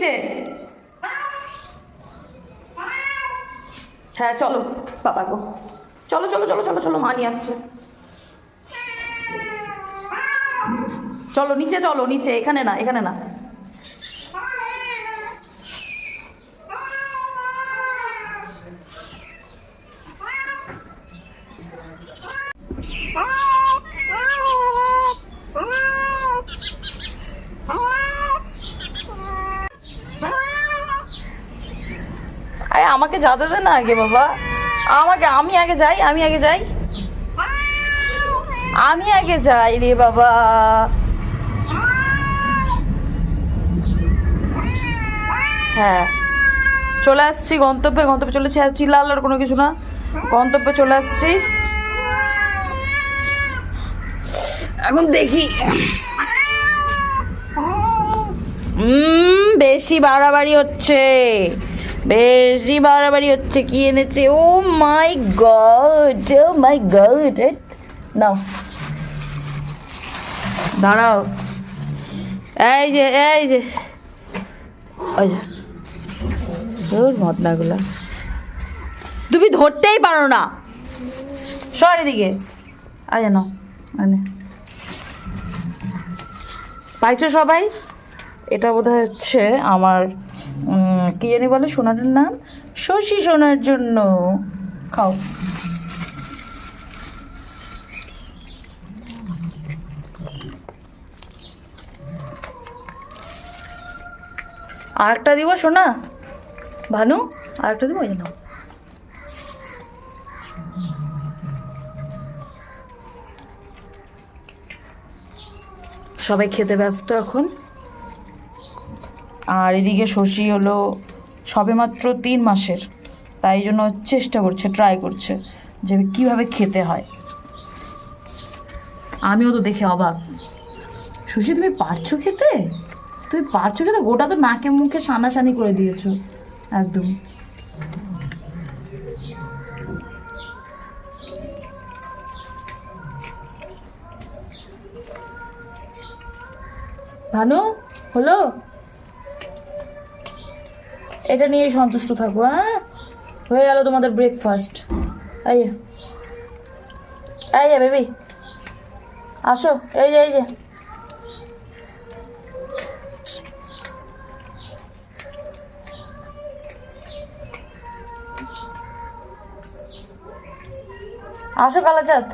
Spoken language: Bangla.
নিচে হ্যাঁ চলো, বাবা গো। চলো চলো চলো চলো চলো, মা নিয়ে আসছে। চলো, নিচে চলো, নিচে, এখানে না এখানে না। আরে আমাকে যেতে দে না আগে বাবা। আমাকে আমি আগে যাই আমি আগে যাই। আমি আগে যাই রে বাবা। হ্যাঁ। চলে আসছি গন্তব্যে গন্তব্যে চলেছি। আর কোনো কিছু না। গন্তব্যে চলে আসছি। এখন দেখি। উম, বেশি বাড়াবাড়ি হচ্ছে। বেশি বাড়াবাড়ি হচ্ছে। কি এনেছে? Oh my god, oh my god. নাও। দাঁড়াও। এই যে এই যে। তোর মতনাগুলো তুমি ধরতেই পারো না। সর এদিকে। আয় জানো মানে পাইছো সবাই? এটা বোধ হচ্ছে আমার কি জানি বলে সোনাটার নাম? শশী সোনার জন্য। খাও। আরেকটা দিব সোনা। ভানু, আরেকটা দিব, ওই জন্য সবাই খেতে ব্যস্ত এখন। আর এদিকে শশী হলো সবেমাত্র তিন মাসের, তাই জন্য চেষ্টা করছে ট্রাই করছে যে কীভাবে খেতে হয়। আমিও তো দেখে অবাক। শশী, তুমি পারছ খেতে? তুমি পারছ খেতে? গোটা তো নাকে মুখে সানাসানি করে দিয়েছ। একদম। ভানু, হলো? এটা নিয়ে সন্তুষ্ট থাকব হ্যাঁ? হয়ে গেল তোমাদের ব্রেকফাস্ট এই আইয়ে বেবি আসো, এই যে এই যে। আসো, কালাচাঁদ।